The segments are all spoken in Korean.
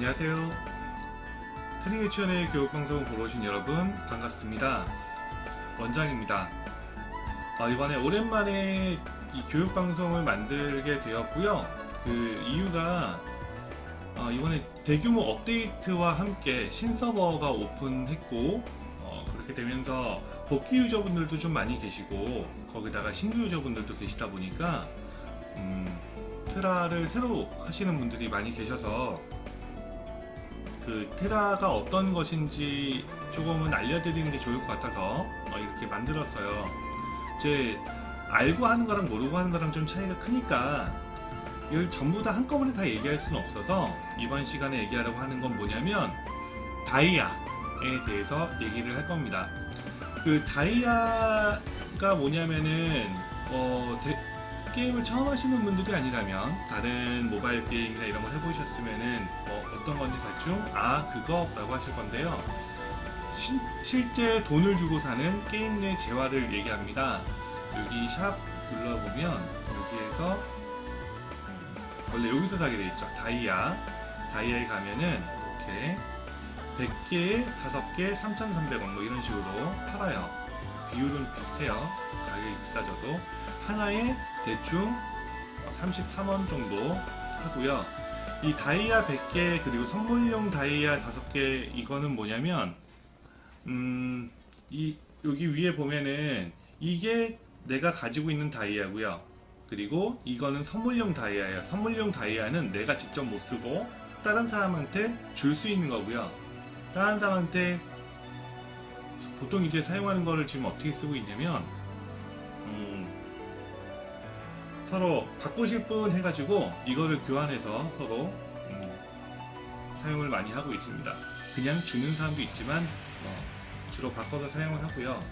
안녕하세요. 트닝 유치원의 교육방송 보러 오신 여러분 반갑습니다. 원장입니다. 어, 이번에 오랜만에 이 교육방송을 만들게 되었고요. 그 이유가 어, 이번에 대규모 업데이트와 함께 신서버가 오픈했고 어, 그렇게 되면서 복귀 유저분들도 좀 많이 계시고 거기다가 신규 유저분들도 계시다 보니까 음, 테라를 새로 하시는 분들이 많이 계셔서 그 테라가 어떤 것인지 조금은 알려드리는 게 좋을 것 같아서 어, 이렇게 만들었어요. 제 알고 하는 거랑 모르고 하는 거랑 좀 차이가 크니까 이걸 전부 다 한꺼번에 다 얘기할 수는 없어서 이번 시간에 얘기하려고 하는 건 뭐냐면 다이아에 대해서 얘기를 할 겁니다. 그 다이아가 뭐냐면은 어, 대- 게임을 처음 하시는 분들이 아니라면 다른 모바일 게임이나 이런 걸 해보셨으면은 뭐 어떤 건지 대충 아 그거라고 하실 건데요. 신- 실제 돈을 주고 사는 게임 내 재화를 얘기합니다. 여기 샵 눌러보면 여기에서 음, 원래 여기서 사게 돼 있죠. 다이아 다이아에 가면은 이렇게 100개에 5개 3,300원 뭐 이런 식으로 팔아요. 비율은 비슷해요. 가격이 비싸져도 하나에 대충 33원 정도 하고요. 이 다이아 100개 그리고 선물용 다이아 5개 이거는 뭐냐면 음, 이 여기 위에 보면은 이게 내가 가지고 있는 다이아고요. 그리고 이거는 선물용 다이아예요. 선물용 다이아는 내가 직접 못 쓰고 다른 사람한테 줄 수 있는 거고요. 다른 사람한테 보통 이제 사용하는 거를 지금 어떻게 쓰고 있냐면 음, 서로 바꾸실 분 해가지고 이거를 교환해서 서로 음, 사용을 많이 하고 있습니다. 그냥 주는 사람도 있지만 어, 주로 바꿔서 사용을 하고요.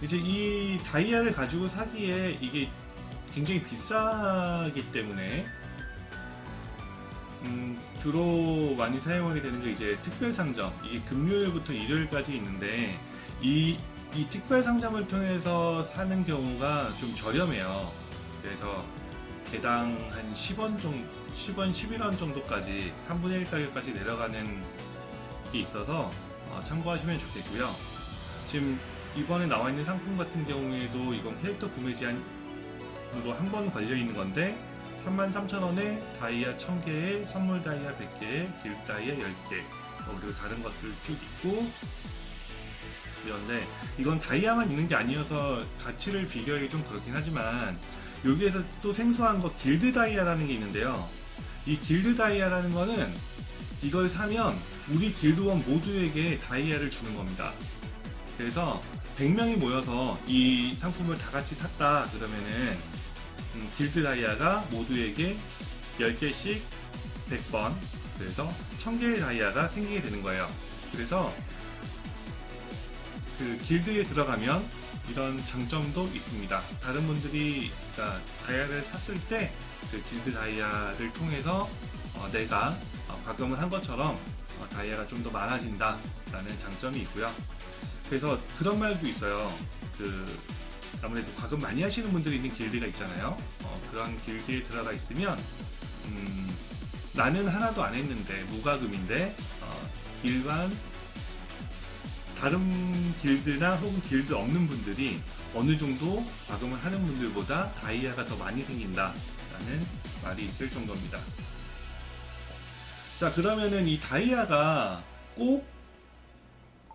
이제 이 다이아를 가지고 사기에 이게 굉장히 비싸기 때문에 음, 주로 많이 사용하게 되는 게 이제 특별 상점 이게 금요일부터 일요일까지 있는데 이, 이 특별 상점을 통해서 사는 경우가 좀 저렴해요. 그래서 개당 한 10원 정도, 10원, 11원 정도까지 3분의 1 가격까지 내려가는 게 있어서 어, 참고하시면 좋겠고요. 지금 이번에 나와 있는 상품 같은 경우에도 이건 캐릭터 구매 제한으로 한 번 걸려 있는 건데 33,000원에 다이아 1000개에 선물 다이아 100개에 길 다이아 10개 어, 그리고 다른 것들 쭉 있고 그런데 이건 다이아만 있는 게 아니어서 가치를 비교하기 좀 그렇긴 하지만 여기에서 또 생소한 거 길드 다이아라는 게 있는데요. 이 길드 다이아라는 거는 이걸 사면 우리 길드원 모두에게 다이아를 주는 겁니다. 그래서 100명이 모여서 이 상품을 다 같이 샀다 그러면은 음, 길드 다이아가 모두에게 10개씩 100번 그래서 1000개의 다이아가 생기게 되는 거예요. 그래서 그 길드에 들어가면 이런 장점도 있습니다. 다른 분들이 그러니까 다이아를 샀을 때 그 길드 다이아를 통해서 어, 내가 어, 과금을 한 것처럼 어, 다이아가 좀 더 많아진다라는 장점이 있고요. 그래서 그런 말도 있어요. 그 아무래도 과금 많이 하시는 분들이 있는 길드가 있잖아요. 어, 그런 길드에 들어가 있으면 음, 나는 하나도 안 했는데 무과금인데 어, 일반 다른 길드나 혹은 길드 없는 분들이 어느 정도 과금을 하는 분들보다 다이아가 더 많이 생긴다라는 말이 있을 정도입니다. 자 그러면은 이 다이아가 꼭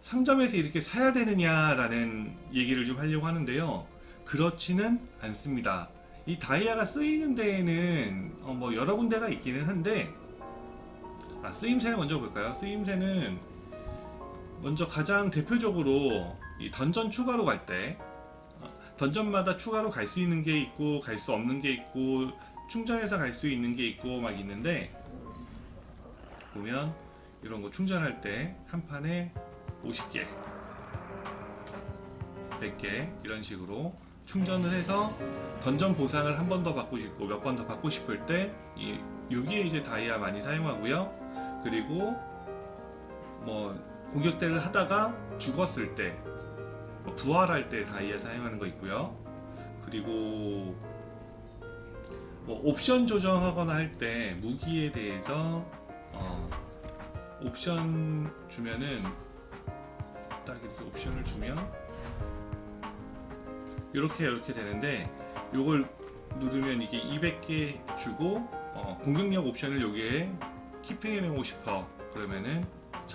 상점에서 이렇게 사야 되느냐라는 얘기를 좀 하려고 하는데요. 그렇지는 않습니다. 이 다이아가 쓰이는 데에는 어, 뭐 여러 군데가 있기는 한데 아, 쓰임새를 먼저 볼까요? 쓰임새는 먼저 가장 대표적으로 이 던전 추가로 갈 때 던전마다 추가로 갈 수 있는 게 있고 갈 수 없는 게 있고 충전해서 갈 수 있는 게 있고 막 있는데 보면 이런 거 충전할 때 한 판에 50개 100개 이런 식으로 충전을 해서 던전 보상을 한 번 더 받고 싶고 몇 번 더 받고 싶을 때 이, 여기에 이제 다이아 많이 사용하고요. 그리고 뭐 공격대를 하다가 죽었을 때, 뭐 부활할 때 다이아 사용하는 거 있고요. 그리고 뭐 옵션 조정하거나 할 때 무기에 대해서 어, 옵션 주면은 딱 이렇게 옵션을 주면 이렇게 이렇게 되는데 요걸 누르면 이게 200개 주고 어, 공격력 옵션을 여기에 키핑해 놓고 싶어 그러면은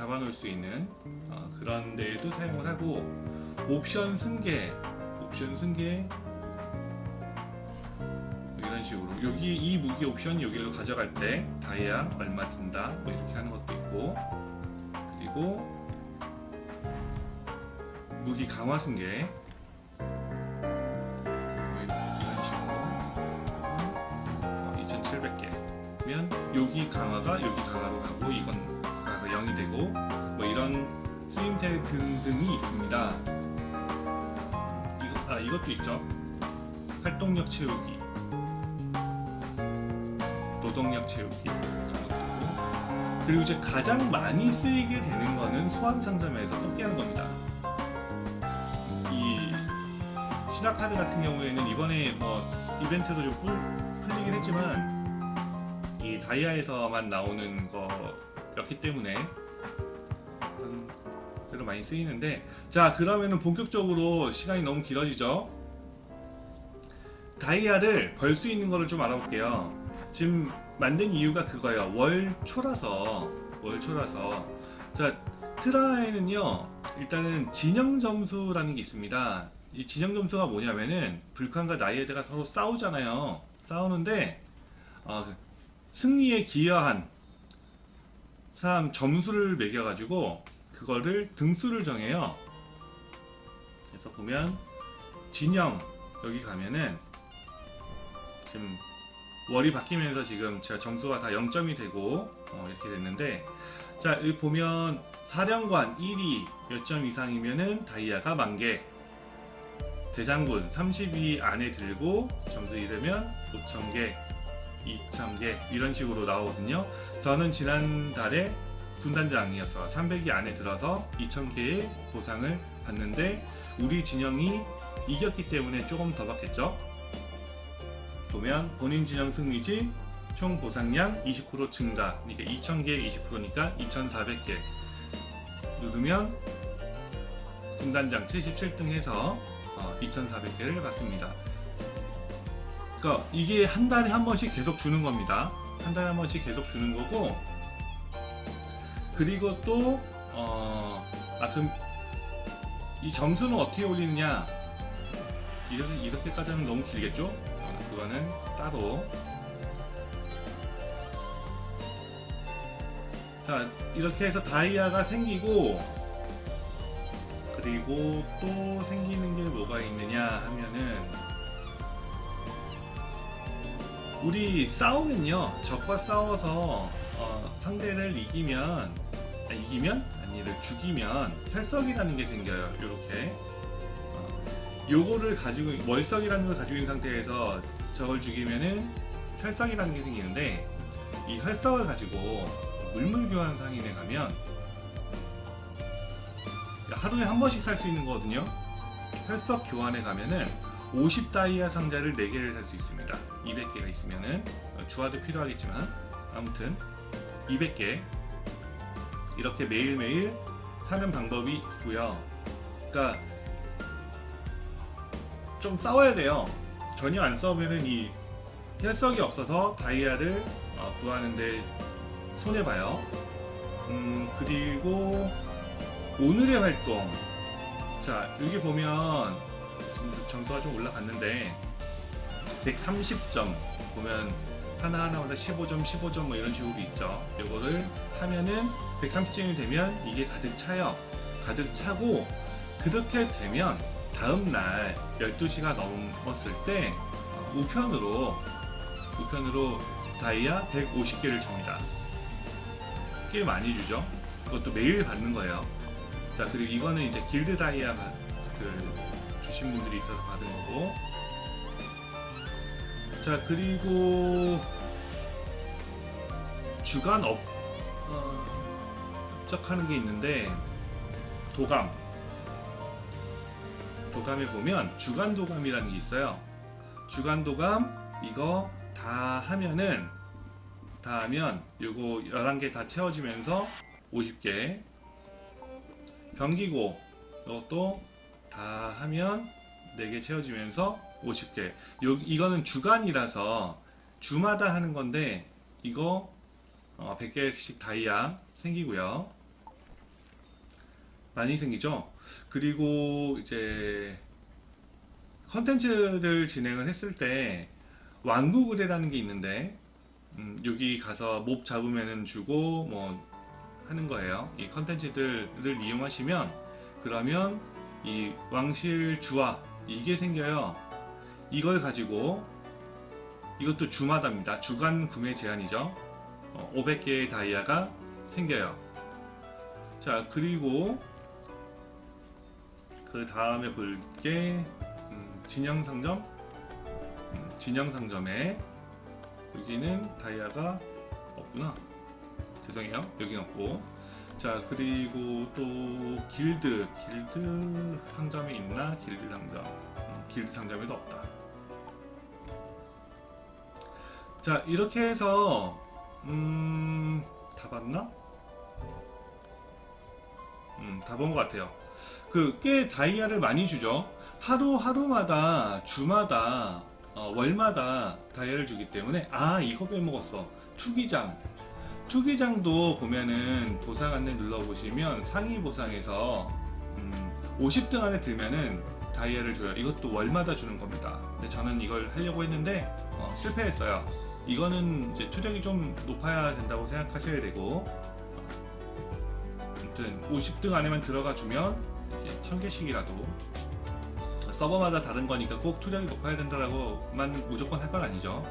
잡아놓을 수 있는 어, 그런 데에도 사용을 하고 옵션 승계 옵션 승계. 이런 식으로. 여기 이 무기 옵션 여기로 가져갈 때 다이아 얼마 든다 뭐 이렇게 하는 것도 있고. 그리고 무기 강화 승계. 뭐 어, 2,700개면 여기 강화가 여기 강화로 가고 이건 강화가 0이 되고 뭐 이런 쓰임새 등등이 있습니다. 이거, 아 이것도 있죠. 활동력 채우기, 노동력 채우기 그리고 이제 가장 많이 쓰이게 되는 거는 소환 상점에서 뽑기 하는 겁니다. 이 신화 카드 같은 경우에는 이번에 뭐 이벤트도 좀 풀, 풀리긴 했지만 이 다이아에서만 나오는 거였기 때문에 그런 대로 많이 쓰이는데 자 그러면은 본격적으로 시간이 너무 길어지죠? 다이아를 벌 수 있는 거를 좀 알아볼게요. 지금 만든 이유가 그거예요. 월초라서 월초라서. 자 트라에는요 일단은 진영 점수라는 게 있습니다. 이 진영 점수가 뭐냐면은 불칸과 나이에드가 서로 싸우잖아요. 싸우는데 어, 그 승리에 기여한 사람 점수를 매겨가지고 그거를 등수를 정해요. 그래서 보면 진영 여기 가면은 지금 월이 바뀌면서 지금 제가 점수가 다 0점이 되고 어, 이렇게 됐는데 자 여기 보면 사령관 1위 몇 점 이상이면은 다이아가 만개 대장군 32 안에 들고 점수 이르면 5,000개 2,000개 이런 식으로 나오거든요. 저는 지난달에 군단장이어서 300이 안에 들어서 2,000개의 보상을 받는데 우리 진영이 이겼기 때문에 조금 더 받겠죠. 보면 본인 진영 승리시 총 보상량 20% 증가. 그러니까 2,000개 20%니까 2,400개. 누르면 군단장 77등 해서 2,400개를 받습니다. 그러니까 이게 한 달에 한 번씩 계속 주는 겁니다. 한 달에 한 번씩 계속 주는 거고 그리고 또 어, 아 그럼 이 점수는 어떻게 올리느냐 이렇게 이렇게까지는 너무 길겠죠? 어, 그거는 따로 자 이렇게 해서 다이아가 생기고 그리고 또 생기는 게 뭐가 있느냐 하면은 우리 싸우면요 적과 싸워서 어, 상대를 이기면 아, 이기면? 아니를 죽이면 혈석이라는 게 생겨요 이렇게. 어, 요거를 가지고 월석이라는 걸 가지고 있는 상태에서 적을 죽이면은 혈석이라는 게 생기는데 이 혈석을 가지고 물물 교환 상인에 가면 하루에 한 번씩 살 수 있는 거거든요. 혈석 교환에 가면은 50 다이아 상자를 4개를 살 수 있습니다. 200개가 있으면은 어, 주화도 필요하겠지만 아무튼 200개 이렇게 매일매일 사는 방법이 있고요. 그러니까 좀 싸워야 돼요. 전혀 안 싸우면은 이 혈석이 없어서 다이아를 어, 구하는데 손해 봐요. 음 그리고 오늘의 활동 자 여기 보면 점수가 좀 올라갔는데 130점 보면 하나하나마다 15점, 15점 뭐 이런 식으로 있죠. 이거를 하면은 130점이 되면 이게 가득 차요. 가득 차고 그렇게 되면 다음 날 12시가 넘었을 때 어, 우편으로 우편으로 다이아 150개를 줍니다. 꽤 많이 주죠. 그것도 매일 받는 거예요. 자 그리고 이거는 이제 길드 다이아 그 주신 분들이 있어서 받은 거고. 자 그리고 주간 업 어, 업적하는 게 있는데 도감. 도감에 보면 주간 도감이라는 게 있어요. 주간 도감 이거 다 하면은 다 하면 요거 11개 다 채워지면서 50개. 변기고 이것도 다 하면 4개 채워지면서 50개. 요, 이거는 주간이라서 주마다 하는 건데 이거 어, 100개씩 다이아 생기고요. 많이 생기죠? 그리고 이제 컨텐츠들 진행을 했을 때 왕국 의뢰라는 게 있는데 음, 여기 가서 몹 잡으면은 주고 뭐 하는 거예요. 이 컨텐츠들을 이용하시면 그러면 이 왕실 주화 이게 생겨요. 이걸 가지고 이것도 주마다입니다. 주간 구매 제한이죠. 500개의 다이아가 생겨요. 자 그리고 그 다음에 볼게 음, 진영 상점 음, 진영 상점에 여기는 다이아가 없구나 죄송해요 여긴 없고 자 그리고 또 길드 길드 상점에 있나 길드 상점 음, 길드 상점에도 없다 자 이렇게 해서 음다 봤나? 음다 본 것 같아요 그 꽤 다이아를 많이 주죠. 하루 하루마다 주마다 어, 월마다 다이아를 주기 때문에 아 이거 빼먹었어. 투기장. 투기장도 보면은 보상 안내 눌러 보시면 상위 보상에서 음, 50등 안에 들면은 다이아를 줘요. 이것도 월마다 주는 겁니다. 근데 저는 이걸 하려고 했는데 어, 실패했어요. 이거는 이제 투력이 좀 높아야 된다고 생각하셔야 되고 아무튼 50등 안에만 들어가 주면 이게 1000개씩이라도 서버마다 다른 거니까 꼭 투력이 높아야 된다라고만 무조건 할 건 아니죠.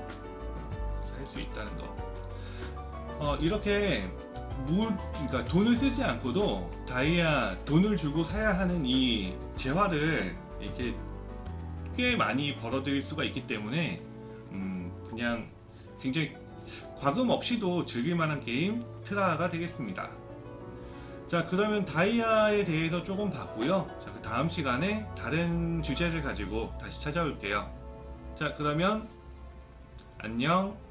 할 수 있다는 거. 어, 이렇게 물, 그러니까 돈을 쓰지 않고도 다이아 돈을 주고 사야 하는 이 재화를 이렇게 꽤 많이 벌어들일 수가 있기 때문에 음, 그냥 굉장히 과금 없이도 즐길 만한 게임 트라가 되겠습니다. 자 그러면 다이아에 대해서 조금 봤고요. 자, 그 다음 시간에 다른 주제를 가지고 다시 찾아올게요. 자 그러면 안녕.